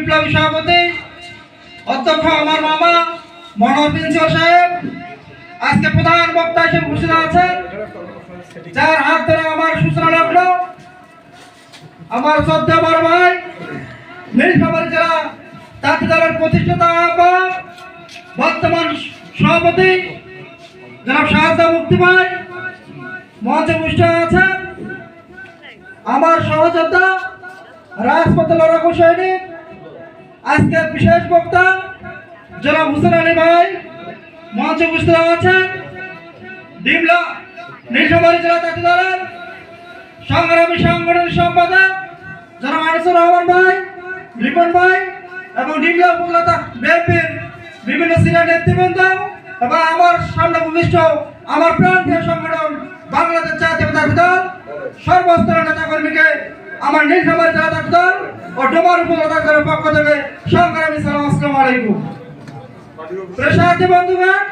বিপ্লবী সভাপতি, অধ্যক্ষ আমার মামা মনোহর প্রিন্সিপাল সাহেব, আজকে প্রধান বক্তা হিসেবে উপস্থিত আছেন। যার হাত ধরে আমার সূচনা লাগল আমার শ্রদ্ধা বড় ভাই নীলফামারী জেলা জাতীয় দলের প্রতিষ্ঠাতা আহ্বায়ক বর্তমান সভাপতি, জনাব শাহাদা মুক্তি ভাই, মঞ্চে পুষ্ট আছেন। আমার সহযোদ্ধা, রাজপথ লড়াকু সৈনিক আজকের বিশেষ বক্তা জনাব হুসেন আলী ভাই, মঞ্চে উপস্থিত আছেন ডিমলা নীলফামারী জেলা জাতীয় দলের সংগ্রামী সাংগঠনিক সম্পাদক জনাব আনিসুর রহমান ভাই, রিপন ভাই এবং ডিমলা উপজেলা বিএনপির বিভিন্ন সিনিয়র নেতৃবৃন্দ এবং আমার সামনে ভূমিষ্ঠ আমার প্রান্তীয় সংগঠন বাংলাদেশ জাতীয়তাবাদী দল সর্বস্তরের নেতা কর্মীকে আমার নীলফামারী জেলা দল ও ডোমার উপজেলা দলের পক্ষ থেকে সংগ্রামী সালাম, আসসালামু আলাইকুম। প্রসাদী বন্ধুগণ,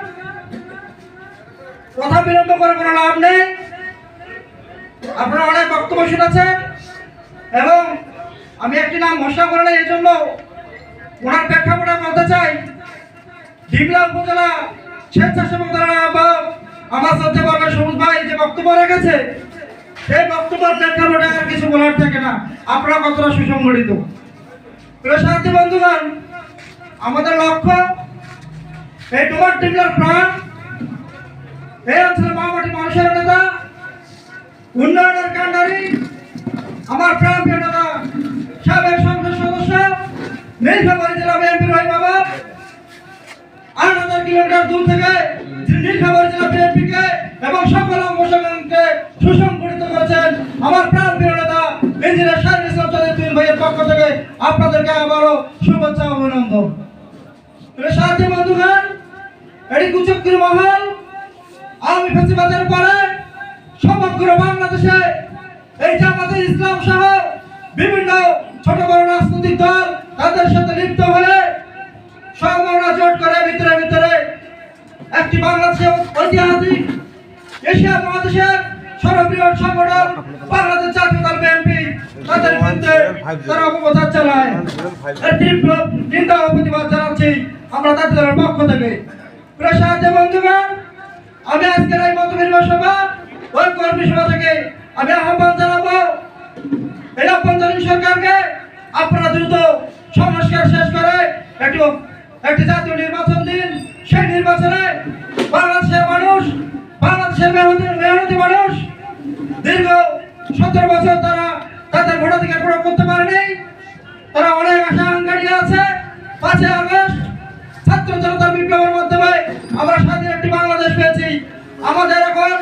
কথা বিলম্ব করে কোনো লাভ নেই। আপনারা অনেক বক্তব্য শুনেছেন এবং আমি একটি নাম ঘোষণা করে নেই এই জন্য ওনার প্রেক্ষাপটে বলতে চাই, ডিমলা উপজেলা স্বেচ্ছাসেবক আহ্বায়ক আমার বর্গ সবুজ ভাই যে বক্তব্য রেখেছে সেই বক্তব্যের প্রেক্ষাপটে আর কিছু বলার থাকে না। আপনারা কতটা সুসংগঠিত? সাথী বন্ধুগণ, আমাদের লক্ষ্য, এই ডুমার ডিমলার প্রাণ, এই অঞ্চলের মামাটি মানুষের নেতা, উন্নয়নের কান্ডারি আমার প্রাণ প্রিয় সাবেক সংসদ সদস্য নীলফামারী জেলা বিএনপির ভাই বাবা আট হাজার কিলোমিটার দূর থেকে নীলফামারী জেলা বিএনপিকে এবং সকল অঙ্গসংগঠনকে সুসংগঠিত করেছেন আমার প্রাণ প্রিয় নেতা ইঞ্জিনিয়ার শাহিন ইসলাম চৌধুরী তিন ভাইয়ের পক্ষ থেকে আপনাদেরকে আবারও শুভেচ্ছা ও অভিনন্দন জামাতে ইসলাম সহ বিভিন্ন ছোট বড় রাজনৈতিক দল সাথে লিপ্ত হয়ে সংগঠন জোট করে ভিতরে ভিতরে একটি বাংলাদেশের ঐতিহাসিক এশিয়া মহাদেশের সর্ববৃহৎ সংগঠন বাংলাদেশ জাতীয় দল বিএনপি। তাদের বিরুদ্ধে তারা অপপ্রচার চালায় তীব্র নিন্দা ও প্রতিবাদ জানাচ্ছি আমরা তাদের দলের পক্ষ থেকে। প্রসাদ বন্ধুগণ, আমি আজকের এই মত সভা ওই কর্মী সভা থেকে আমি আহ্বান জানাব। এই অভ্যন্তরীণ সরকারকে আপনারা দ্রুত সংস্কার শেষ করে একটু একটি জাতীয় নির্বাচন দিন। করতে পারেনি। তারা অনেক আশা আকাঙ্ক্ষা আছে। পাঁচই আগস্ট ছাত্র জনতার বিপ্লবের মাধ্যমে আমরা স্বাধীন একটি বাংলাদেশ পেয়েছি। আমাদের এখন,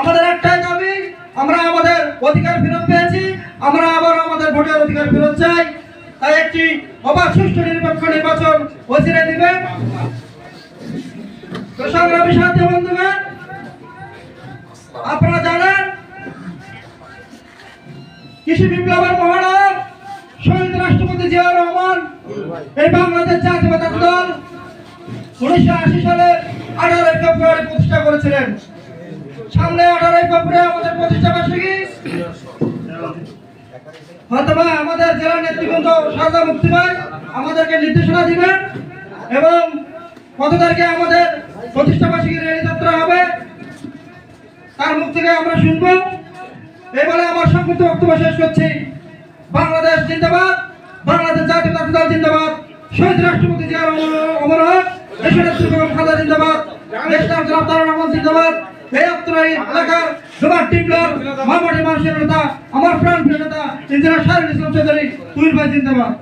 আমাদের একটাই দাবি, আমরা আমাদের অধিকার ফেরত পেয়েছি। আমরা আবার আমাদের ভোটের অধিকার ফেরত চাই। তাই একটি অবাধ, সুষ্ঠু, নিরপেক্ষ নির্বাচন অচিরে বন্ধুগণ, আপনারা কৃষি বিপ্লবের মহানায়ক শহীদ রাষ্ট্রপতি জিয়াউর রহমান, এই বাংলাদেশ জাতীয়তাবাদী দল উনিশশো আশি সালের আঠারোই ফেব্রুয়ারি প্রতিষ্ঠা করেছিলেন। সামনে আঠারোই ফেব্রুয়ারি আমাদের প্রতিষ্ঠা বার্ষিকী। হয়তোবা আমাদের জেলা নেতৃবৃন্দ সারদা মুক্তি ভাই আমাদেরকে নির্দেশনা দিবেন এবং কত তারিখে আমাদের প্রতিষ্ঠা বার্ষিকী রেলি যাত্রা হবে, তার মুখ থেকে আমরা শুনব। এই বলে আমার সংক্ষিপ্ত বক্তব্য শেষ করছি। বাংলাদেশ জিন্দাবাদ, বাংলাদেশ জাতীয় দল জিন্দাবাদ। শহীদ রাষ্ট্রপতি জিয়া অমর হক দেশের নেত্রী বেগম খালেদা জিন্দাবাদ। দেশনাম জনাব তারা জিন্দাবাদ। এই অত্রাই এলাকার টিমলার মামাটি মানুষের নেতা, আমার প্রাণ প্রিয় নেতা ইন্দিরা শাহরুল ইসলাম চৌধুরী, তুহিন ভাই জিন্দাবাদ।